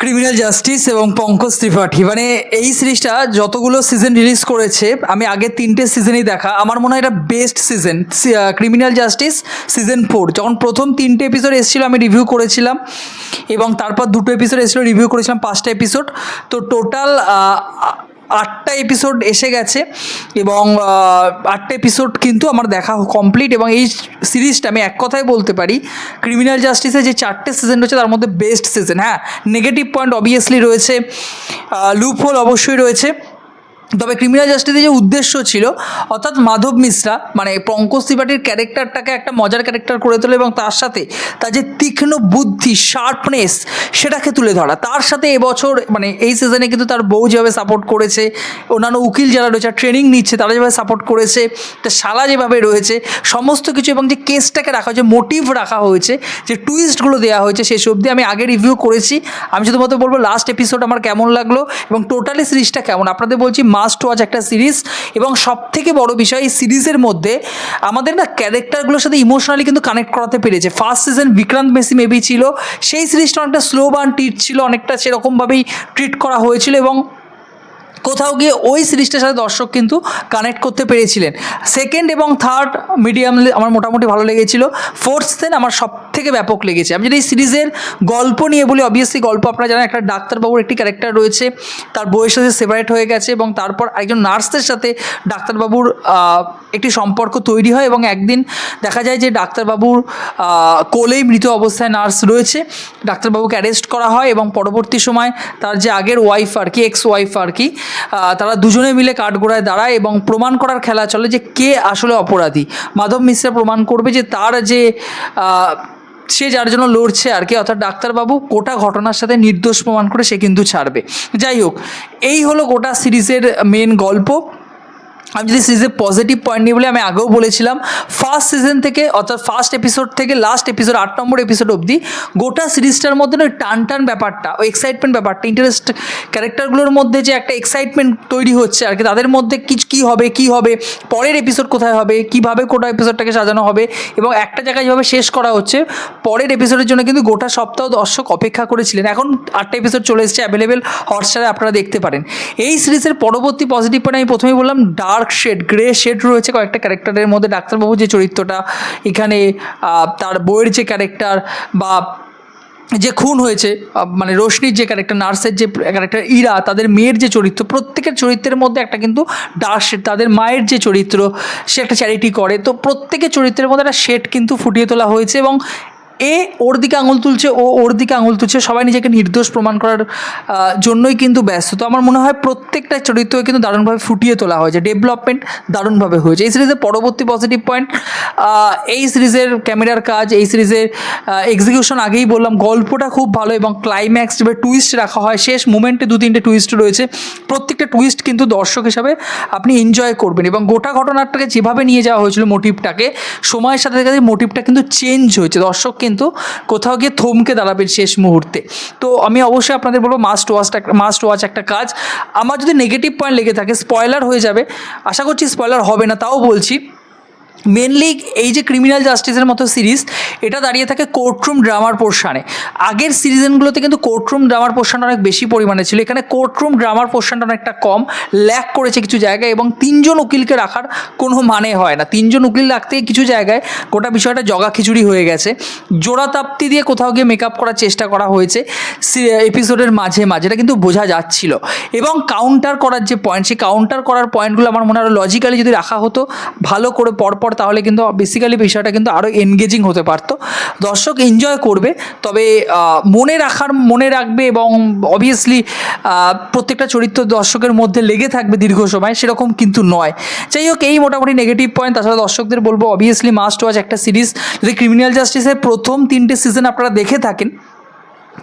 Criminal justice এবং পঙ্কজ ত্রিপাঠী। মানে এই সিরিজটা যতগুলো সিজন রিলিজ করেছে, আমি আগে তিনটে সিজনই দেখা। আমার মনে হয় এটা best season. Criminal justice season four. যখন প্রথম তিনটে এপিসোড এসেছিল, আমি রিভিউ করেছিলাম এবং তারপর দুটো এপিসোড এসেছিল, রিভিউ করেছিলাম পাঁচটা এপিসোড। তো টোটাল আটটা এপিসোড এসে গেছে এবং আটটা এপিসোড কিন্তু আমার দেখা কমপ্লিট এবং এই সিরিজটা আমি এক কথায় বলতে পারি ক্রিমিনাল জাস্টিসের যে চারটে সিজন রয়েছে তার মধ্যে বেস্ট সিজন হ্যাঁ নেগেটিভ পয়েন্ট অবভিয়াসলি রয়েছে লুপ হোল অবশ্যই রয়েছে। তবে ক্রিমিনাল জাস্টিসের যে উদ্দেশ্য ছিল, অর্থাৎ মাধব মিশ্রা মানে পঙ্কজ ত্রিপাঠীর ক্যারেক্টারটাকে একটা মজার ক্যারেক্টার করে তোলে এবং তার সাথে তার যে তীক্ষ্ণ বুদ্ধি শার্পনেস সেটাকে তুলে ধরা। তার সাথে এবছর মানে এই সিজনে কিন্তু তার বউ যেভাবে সাপোর্ট করেছে, অন্যান্য উকিল যারা রয়েছে ট্রেনিং নিচ্ছে, তারা যেভাবে সাপোর্ট করেছে, তার শালা যেভাবে রয়েছে, সমস্ত কিছু এবং যে কেসটাকে রাখা হয়েছে মোটিভ রাখা হয়েছে, যে টুইস্টগুলো দেওয়া হয়েছে, শেষ অবধি আমি আগে রিভিউ করেছি। আমি শুধুমাত্র বলব লাস্ট এপিসোড আমার কেমন লাগল এবং টোটালি সিরিজটা কেমন? আপনাদের বলছি মাস্ট ওয়াচ একটা সিরিজ এবং সব থেকে বড় বিষয় এই সিরিজের মধ্যে আমাদের না ক্যারেক্টারগুলোর সাথে ইমোশনালি কিন্তু কানেক্ট করাতে পেরেছে। First season Vikrant Massey maybe ছিল, সেই সিরিজটা অনেকটা স্লো বান ট্রিট ছিল, অনেকটা সেরকমভাবেই ট্রিট করা হয়েছিল এবং কোথাও গিয়ে ওই সিরিজটার সাথে দর্শক কিন্তু কানেক্ট করতে পেরেছিলেন। সেকেন্ড এবং থার্ড মিডিয়াম আমার মোটামুটি ভালো লেগেছিল। ফোর্থ সেন আমার সব থেকে ব্যাপক লেগেছে। আমি যদি এই সিরিজের গল্প নিয়ে বলি অবভিয়াসলি গল্প আপনারা জানেন, একটা ডাক্তারবাবুর একটি ক্যারেক্টার রয়েছে। তার বইয়ের সাথে সেপারেট হয়ে গেছে এবং তারপর একজন নার্সদের সাথে ডাক্তারবাবুর একটি সম্পর্ক তৈরি হয় এবং একদিন দেখা যায় যে ডাক্তারবাবুর কোলেই মৃত অবস্থায় নার্স রয়েছে। ডাক্তারবাবুকে অ্যারেস্ট করা হয় এবং পরবর্তী সময় তার যে আগের ওয়াইফ আর কি এক্স ওয়াইফ আর কি তারা দুজনে মিলে কাঠগোড়ায় দাঁড়ায় এবং প্রমাণ করার খেলা চলে যে কে আসলে অপরাধী। মাধব মিশ্রা প্রমাণ করবে যে তার যে সে যার জন্য লড়ছে আর কি, অর্থাৎ ডাক্তারবাবু গোটা ঘটনার সাথে নির্দোষ প্রমাণ করে সে কিন্তু ছাড়বে। যাই হোক, এই হলো গোটা সিরিজের মেন গল্প। আমি যদি সিরিজের পজিটিভ পয়েন্ট নিয়ে বলে আমি আগেও বলেছিলাম ফার্স্ট সিজন থেকে অর্থাৎ ফার্স্ট এপিসোড থেকে লাস্ট এপিসোড আট নম্বর এপিসোড অবধি গোটা সিরিজটার মধ্যে ওই টান টান ব্যাপারটা, ওই এক্সাইটমেন্ট ব্যাপারটা ইন্টারেস্ট ক্যারেক্টারগুলোর মধ্যে যে একটা এক্সাইটমেন্ট তৈরি হচ্ছে আর কি, তাদের মধ্যে কিছু কী হবে কী হবে, পরের এপিসোড কোথায় হবে, কীভাবে গোটা এপিসোডটাকে সাজানো হবে এবং একটা জায়গায় যেভাবে শেষ করা হচ্ছে, পরের এপিসোডের জন্য কিন্তু গোটা সপ্তাহ দর্শক অপেক্ষা করেছিলেন। এখন আটটা এপিসোড চলে এসেছে অ্যাভেলেবেল হটস্টারে আপনারা দেখতে পারেন। এই সিরিজের পরবর্তী পজিটিভ পয়েন্ট আমি প্রথমেই বললাম ডার্ক শেড গ্রে শেড রয়েছে কয়েকটা ক্যারেক্টারের মধ্যে। ডাক্তারবাবু যে চরিত্রটা এখানে তার বইয়ের যে ক্যারেক্টার বা যে খুন হয়েছে মানে রোশনির যে ক্যারেক্টার নার্সের যে ক্যারেক্টার ইরা, তাদের মেয়ের যে চরিত্র, প্রত্যেকের চরিত্রের মধ্যে একটা কিন্তু ডার্ক শেড তাদের মায়ের যে চরিত্র, সে একটা চ্যারিটি করে। তো প্রত্যেকের চরিত্রের মধ্যে একটা শেড কিন্তু ফুটিয়ে তোলা হয়েছে এবং এ ওর দিকে আঙুল তুলছে, ও ওর দিকে আঙুল তুলছে, সবাই নিজেকে নির্দোষ প্রমাণ করার জন্যই কিন্তু ব্যস্ত। তো আমার মনে হয় প্রত্যেকটা চরিত্রকে কিন্তু দারুণভাবে ফুটিয়ে তোলা হয়েছে, ডেভেলপমেন্ট দারুণভাবে হয়েছে। এই সিরিজের পরবর্তী পজিটিভ পয়েন্ট এই সিরিজের ক্যামেরার কাজ, এই সিরিজের এক্সিকিউশন আগেই বললাম, গল্পটা খুব ভালো এবং ক্লাইম্যাক্স যেভাবে টুইস্ট রাখা হয়। শেষ মুমেন্টে দু তিনটে টুইস্ট রয়েছে। প্রত্যেকটা টুইস্ট কিন্তু দর্শক হিসাবে আপনি এনজয় করবেন এবং গোটা ঘটনাটাকে যেভাবে নিয়ে যাওয়া হয়েছিল মোটিভটাকে সময়ের সাথে সাথে মোটিভটা কিন্তু চেঞ্জ হয়েছে। দর্শক কিন্তু কোথাও গিয়ে থমকে দাঁড়াবেন শেষ মুহূর্তে। তো আমি অবশ্যই আপনাদের বলব মাস্ট ওয়াচটা মাস্ট ওয়াচ একটা কাজ। আমার যদি নেগেটিভ পয়েন্ট লেগে থাকে স্পয়লার হয়ে যাবে। আশা করছি স্পয়লার হবে না, তাও বলছি। মেনলি এই যে ক্রিমিনাল জাস্টিসের মতো সিরিজ এটা দাঁড়িয়ে থাকে কোর্টরুম ড্রামার পোর্শানে আগের সিরিজনগুলোতে কিন্তু কোর্টরুম ড্রামার পোর্শনটা অনেক বেশি পরিমাণে ছিল। এখানে কোর্টরুম ড্রামার পোর্শনটা অনেকটা কম ল্যাক করেছে কিছু জায়গায় এবং তিনজন উকিলকে রাখার কোনো মানে হয় না। তিনজন উকিল রাখতে কিছু জায়গায় গোটা বিষয়টা জগা খিচুড়ি হয়ে গেছে। জোড়া তাপ্তি দিয়ে কোথাও গিয়ে মেকআপ করার চেষ্টা করা হয়েছে এপিসোডের মাঝে মাঝে। এটা কিন্তু বোঝা যাচ্ছিল। এবং কাউন্টার করার যে পয়েন্ট সেই কাউন্টার করার পয়েন্টগুলো আমার মনে হয় লজিক্যালি যদি রাখা হতো, ভালো করে পরপর তাহলে কিন্তু বেসিক্যালি বিষয়টা কিন্তু আরও এনগেজিং হতে পারতো। দর্শক এনজয় করবে, তবে মনে রাখার, মনে রাখবে এবং অবভিয়াসলি প্রত্যেকটা চরিত্র দর্শকের মধ্যে লেগে থাকবে দীর্ঘ সময়, সেরকম কিন্তু নয়। যাই হোক এই মোটামুটি নেগেটিভ পয়েন্ট তাছাড়া দর্শকদের বলব অবভিয়াসলি মাস্ট ওয়াচ একটা সিরিজ যদি ক্রিমিনাল জাস্টিসের প্রথম তিনটে সিজন আপনারা দেখে থাকেন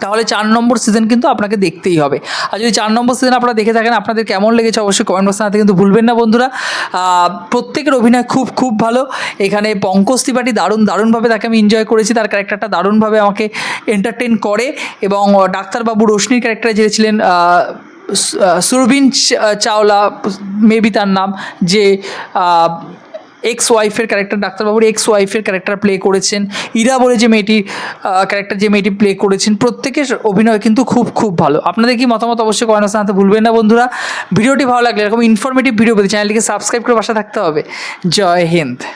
তাহলে চার নম্বর সিজন কিন্তু আপনাকে দেখতেই হবে। আর যদি চার নম্বর সিজন আপনারা দেখে থাকেন, আপনাদের কেমন লেগেছে অবশ্যই কমেন্ট বক্সে জানাতে কিন্তু ভুলবেন না বন্ধুরা। প্রত্যেকের অভিনয় খুব খুব ভালো। এখানে পঙ্কজ ত্রিপাঠী দারুণ, দারুণভাবে তাকে আমি এনজয় করেছি। তার ক্যারেক্টারটা দারুণভাবে আমাকে এন্টারটেন করে এবং ডাক্তারবাবু রোশনির ক্যারেক্টারে যে ছিলেন সুরবিন চাওলা মেবি তার নাম, যে এক্স ওয়াইফের ক্যারেক্টার ডাক্তারবাবুর এক্স ওয়াইফের ক্যারেক্টার প্লে করেছেন। ইরা বলে যে মেয়েটি ক্যারেক্টার যে মেয়েটি প্লে করেছেন, প্রত্যেকের অভিনয় কিন্তু খুব খুব ভালো। আপনাদের কি মতামত অবশ্যই কয়না জানাতে ভুলবেন না বন্ধুরা। ভিডিওটি ভালো লাগলে এরকম ইনফরমেটিভ ভিডিও পেতে চ্যানেলটিকে সাবস্ক্রাইব করে বাসা থাকতে হবে। জয় হিন্দ।